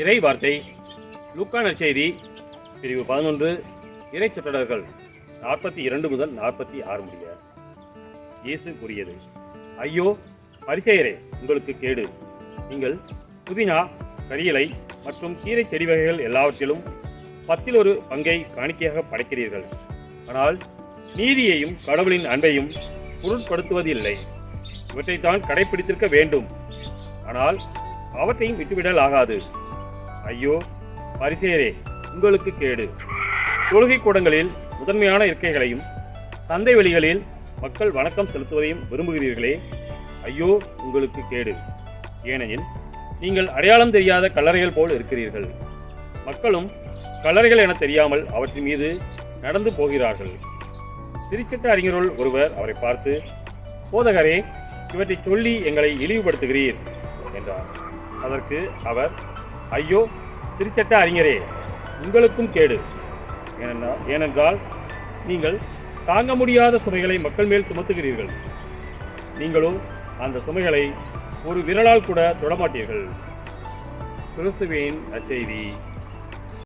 இறை வார்த்தை லூக்கா நற்செய்தி பிரிவு பதினொன்று இறை சொற்றொடர்கள் நாற்பத்தி இரண்டு முதல் நாற்பத்தி ஆறு முடிய. இயேசு கூறியது ஐயோ பரிசெயரே உங்களுக்கு கேடு. நீங்கள் புதினா கரியலை மற்றும் கீரை செடி வகைகள் எல்லாவற்றிலும் பத்தில் ஒரு பங்கை காணிக்கையாக படைக்கிறீர்கள். ஆனால் நீதியையும் கடவுளின் அன்பையும் பொருட்படுத்துவதில்லை. இவற்றைத்தான் கடைபிடித்திருக்க வேண்டும். ஆனால் அவற்றையும் விட்டுவிடல் ஆகாது ஐயோ பரிசேரே உங்களுக்கு கேடு. தொழுகை கூடங்களில் முதன்மையான இருக்கைகளையும் சந்தை வெளிகளில் மக்கள் வணக்கம் செலுத்துவதையும் விரும்புகிறீர்களே ஐயோ உங்களுக்கு கேடு. ஏனெனில் நீங்கள் அடையாளம் தெரியாத கல்லறைகள் போல் இருக்கிறீர்கள். மக்களும் கல்லறைகள் என தெரியாமல் அவற்றின் மீது நடந்து போகிறார்கள். திருச்சட்ட அறிஞருள் ஒருவர் அவரை பார்த்து போதகரே இவற்றை சொல்லி எங்களை இழிவுபடுத்துகிறீர் என்றார். அதற்கு அவர் ஐயோ திருச்சட்ட அறிஞரே உங்களுக்கும் கேடு. ஏனென்றால் ஏனென்றால் நீங்கள் தாங்க முடியாத சுமைகளை மக்கள் மேல் சுமத்துகிறீர்கள். நீங்களோ அந்த சுமைகளை ஒரு விரலால் கூட தொடமாட்டீர்கள். கிறிஸ்துவின் நற்செய்தி